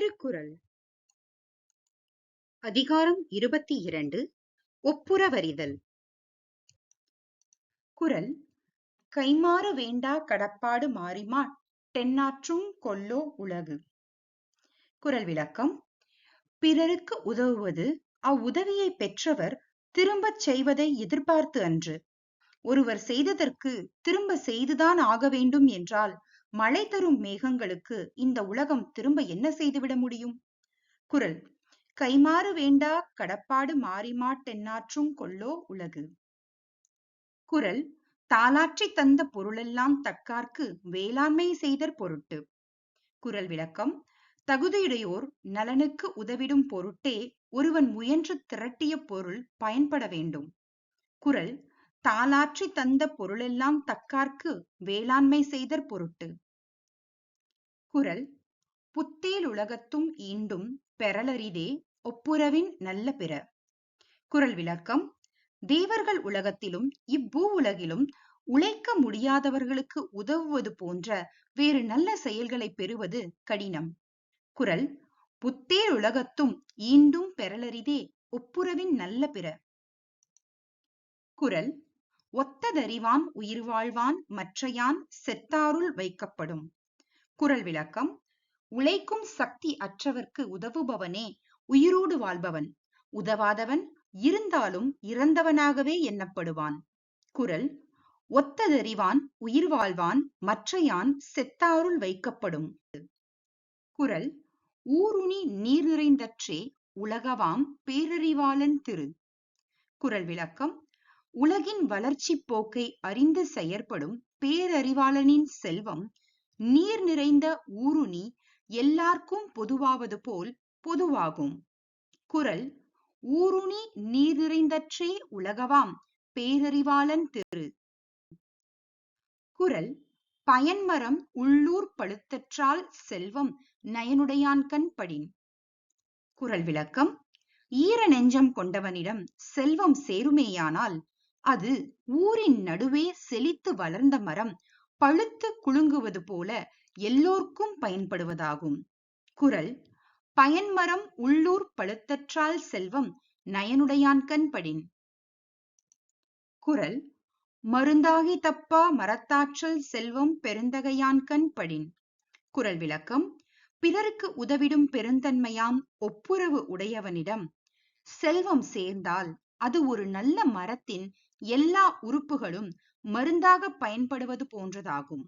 திருக்குறள். அதிகாரம் இருபத்தி இரண்டு ஒப்புரவறிதல். குரல் கைமாற வேண்டா கடப்பாடு மாறிமா தென்னாற்றும் கொல்லோ உலகு குரல் விளக்கம் பிறருக்கு உதவுவது அவ்வுதவியை பெற்றவர் திரும்பச் செய்வதை எதிர்பார்த்து அன்று. ஒருவர் செய்ததற்கு திரும்ப செய்துதான் ஆக வேண்டும் என்றால் மழை தரும் மேகங்களுக்கு இந்த உலகம் திரும்ப என்ன செய்துவிட முடியும்? குரல். கைமாறு வேண்டா கடப்பாடு மாறிமா தென்னாற்றும் கொல்லோ உலகு. குரல். தாலாற்றி தந்த பொருளெல்லாம் தக்கார்க்கு வேளாண்மை செய்தற் பொருட்டு. குரல் விளக்கம். தகுதியுடையோர் நலனுக்கு உதவிடும் பொருட்டே ஒருவன் முயன்று திரட்டிய பொருள் பயன்பட வேண்டும். குரல். தாலாற்றி தந்த பொருளெல்லாம் தக்கார்க்கு வேளாண்மை செய்தற் பொருட்டு. குரல் புத்தேல் உலகத்தும் ஈண்டும் பெறலரிதே ஒப்புரவின் நல்ல பிற. குரல் விளக்கம் தேவர்கள் உலகத்திலும் இப்பூ உலகிலும் உழைக்க முடியாதவர்களுக்கு உதவுவது போன்ற வேறு நல்ல செயல்களை பெறுவது கடினம். குரல் புத்தேல் உலகத்தும் ஈண்டும் பெறலரிதே ஒப்புரவின் நல்ல பிற. குரல் ஒத்ததறிவான் உயிர் வாழ்வான் மற்றையான் செத்தாருள் வைக்கப்படும். குரல் விளக்கம் உழைக்கும் சக்தி அற்றவர்க்கு உதவுபவனே உயிரோடு வாழ்பவன். உதவாதவன் இருந்தாலும் இறந்தவனாகவே எண்ணப்படுவான். குரல் ஒத்ததறிவான் உயிர் வாழ்வான் மற்றையான் செத்தாருள் வைக்கப்படும். குரல் ஊருணி நீர் நிறைந்தற்றே உலகவாம் பேரறிவாளன் திரு. குரல் விளக்கம் உலகின் வளர்ச்சி போக்கை அறிந்து செயற்படும் பேரறிவாளனின் செல்வம் நீர் நிறைந்த ஊருணி எல்லார்க்கும் பொதுவாவது போல் பொதுவாகும். குரல் ஊருணி நீர் நிறைந்தற்றே உலகவாம் பேரறிவாளன் திரு. குரல் பயன்மரம் உள்ளூர் பழுத்தற்றால் செல்வம் நயனுடையான்கண் படின். குரல் விளக்கம் ஈர நெஞ்சம் கொண்டவனிடம் செல்வம் சேருமேயானால் அது ஊரின் நடுவே செழித்து வளர்ந்த மரம் பழுத்து குலுங்குவது போல எல்லோர்க்கும் பயன்படுவதாகும். குறள் பயன்மரம் உள்ளூர் பழுத்தற்றால் செல்வம் நயனுடையான்கண் படின் குறள் மருந்தாகி தப்பா மரத்தாற்றல் செல்வம் பெருந்தகையான்கண் படின் குறள் விளக்கம் பிறருக்கு உதவிடும் பெருந்தன்மையாம் ஒப்புரவு உடையவனிடம் செல்வம் சேர்ந்தால் அது ஒரு நல்ல மரத்தின் எல்லா உறுப்புகளும் மருந்தாக பயன்படுவது போன்றதாகும்.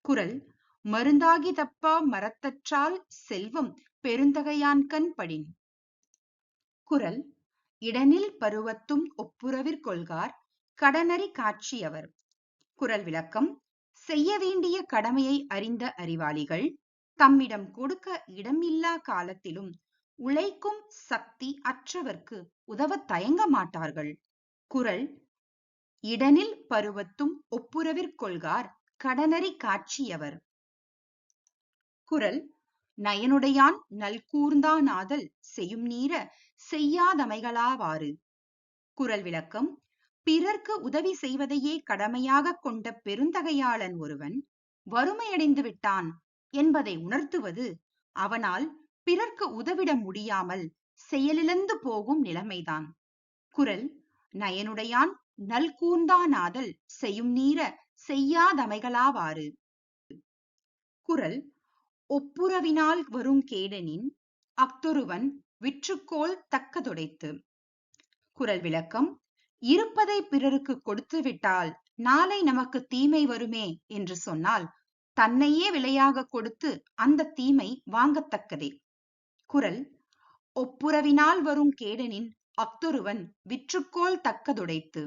குரல் மருந்தாகி தப்பா மரத்தற்றால் செல்வம் பெருந்தகையான்கண் படின். குரல் இடனில் பருவத்தும் ஒப்புரவிற்கொள்கார் கடனறி காட்சியவர். குரல் விளக்கம் செய்ய வேண்டிய கடமையை அறிந்த அறிவாளிகள் தம்மிடம் கொடுக்க இடமில்லா காலத்திலும் உழைக்கும் சக்தி அற்றவர்க்கு உதவ தயங்க மாட்டார்கள். குரல் இடனில் பருவத்தும் ஒப்புரவிற்கொள்கார் கடனறி காட்சியவர். குறள் நயனுடையான் நல்கூர்ந்தானாதல் செய்யும் நீர செய்யாதமைகளாவாறு குறள் விளக்கம் பிறர்க்கு உதவி செய்வதையே கடமையாக கொண்ட பெருந்தகையாளன் ஒருவன் வறுமையடைந்து விட்டான் என்பதை உணர்த்துவது அவனால் பிறர்க்கு உதவிட முடியாமல் செயலிழந்து போகும் நிலைமைதான் குறள் நயனுடையான் நல்கூர்ந்தானாதல் செய்யும் நீர செய்யாதமைகளாவாறு. குரல் ஒப்புரவினால் வரும் கேடனின் அக்தொருவன் விற்றுக்கோள் தக்கதுடைத்து குரல் விளக்கம் இருப்பதை பிறருக்கு கொடுத்து விட்டால் நாளை நமக்கு தீமை வருமே என்று சொன்னால் தன்னையே விலையாக கொடுத்து அந்த தீமை வாங்கத்தக்கதே. குரல் ஒப்புரவினால் வரும் கேடனின் அக்தொருவன் விற்றுக்கோள் தக்கதுடைத்து.